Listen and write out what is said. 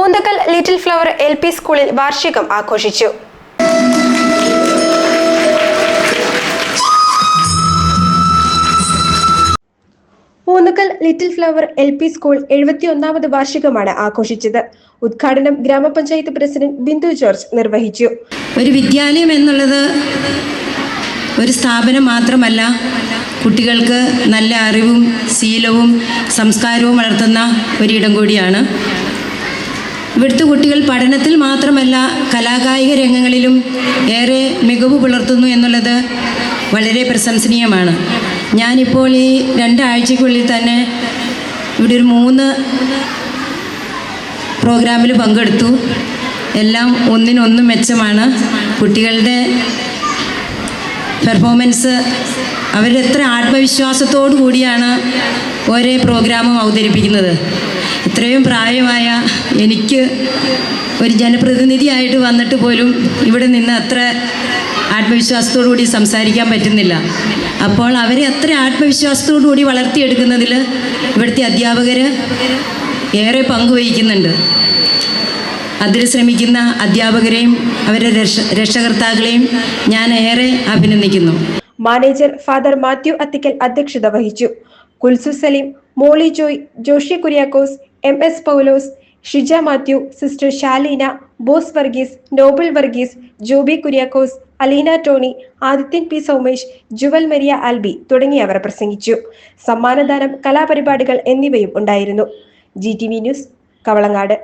ഊന്തക്കൽ little flower L P സ്കൂളിൽ വാർഷികം ആഘോഷിച്ചു. Poonthakkal little flower L P school എഴുപത്തിയൊന്നാമത് വാർഷികമാണ് ആഘോഷിച്ചത്. ഉദ്ഘാടനം ഗ്രാമപഞ്ചായത്ത് പ്രസിഡന്റ് ബിന്ദു ജോർജ് നിർവഹിച്ചു. ഒരു വിദ്യാലയം എന്നുള്ളത് ഒരു സ്ഥാപനം മാത്രമല്ല കുട്ടികൾക്ക് നല്ല അറിവും ശീലവും സംസ്കാരവും വളർത്തുന്ന ഒരിടം കൂടിയാണ്. ഇവിടുത്തെ കുട്ടികൾ പഠനത്തിൽ മാത്രമല്ല കലാകായിക രംഗങ്ങളിലും ഏറെ മികവ് പുലർത്തുന്നു എന്നുള്ളത് വളരെ പ്രശംസനീയമാണ്. ഞാനിപ്പോൾ ഈ രണ്ടാഴ്ചയ്ക്കുള്ളിൽ തന്നെ ഇവിടെ ഒരു മൂന്ന് പ്രോഗ്രാമിൽ പങ്കെടുത്തു. എല്ലാം ഒന്നിനൊന്നും മെച്ചമാണ്. കുട്ടികളുടെ പെർഫോമൻസ് അവരെത്ര ആത്മവിശ്വാസത്തോടു കൂടിയാണ് ഓരോ പ്രോഗ്രാമും അവതരിപ്പിക്കുന്നത്. ഇത്രയും പ്രായമായ എനിക്ക് ഒരു ജനപ്രതിനിധിയായിട്ട് വന്നിട്ട് പോലും ഇവിടെ നിന്ന് അത്ര ആത്മവിശ്വാസത്തോടു കൂടി സംസാരിക്കാൻ പറ്റുന്നില്ല. അപ്പോൾ അവരെ അത്ര ആത്മവിശ്വാസത്തോടു കൂടി വളർത്തിയെടുക്കുന്നതിൽ ഇവിടുത്തെ അധ്യാപകർ ഏറെ പങ്കുവഹിക്കുന്നുണ്ട് അതിൽ ശ്രമിക്കുന്ന അധ്യാപകരെയും അവരുടെ രക്ഷ രക്ഷകർത്താക്കളെയും ഞാൻ ഏറെ അഭിനന്ദിക്കുന്നു. മാനേജർ ഫാദർ മാത്യു അത്തിക്കൽ അധ്യക്ഷത വഹിച്ചു. Kulsu Saleem Molly Joy Joshi Kuriakose M S Paulose Shija Mathew sister Shaleena Bose Varghese Noble Varghese Joby Kuriakose Aleena Tony Adithyan P Soumesh Juvel Maria Albi തുടങ്ങിയവർ പ്രസംഗിച്ചു. സമ്മാനദാനം കലാപരിപാടികൾ എന്നിവയും ഉണ്ടായിരുന്നു. G T V news Kavalangad.